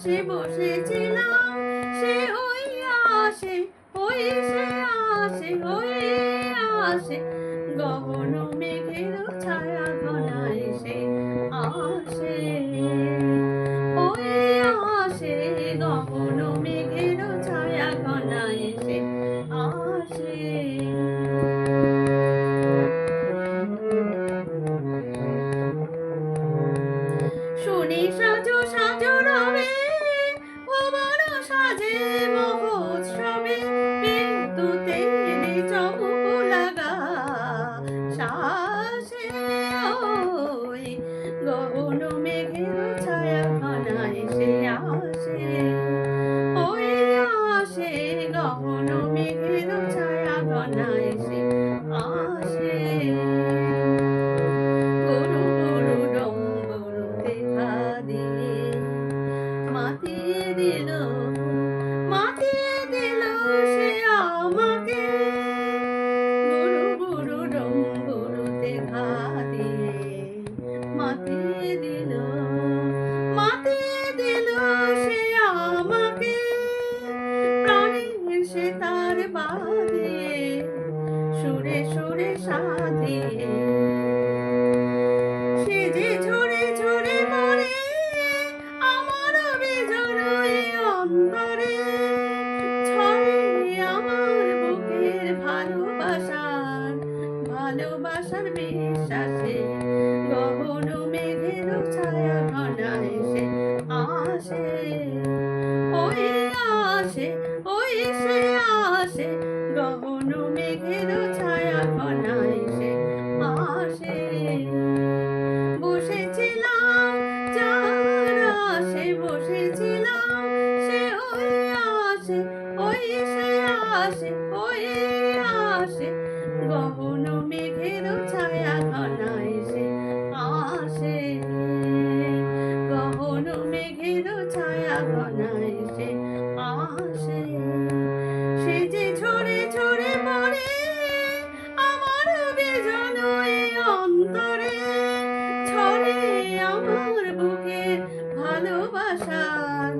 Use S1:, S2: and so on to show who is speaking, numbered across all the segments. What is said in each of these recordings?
S1: আসে বসেছিলাম, সে হই আসে হই সে আসে হই আসে। গগন মেঘের ছায়া ঘনায় সে আসে আসে গহন গহন মেঘের ছায়া ঘনায় সে আসে। ওই আসে গহন মেঘের ছায়া ঘনায় সে আসে। গরু গরু রং গরু দেখা দিয়ে মাতিয়ে দিল ওই আসে সে যে ছড়ে আমার বুকে ভালোবাসার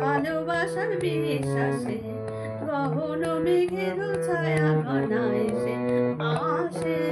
S1: ভালোবাসার বিশ্বাসে। গহন মেঘের ছায়া ঘনায় সে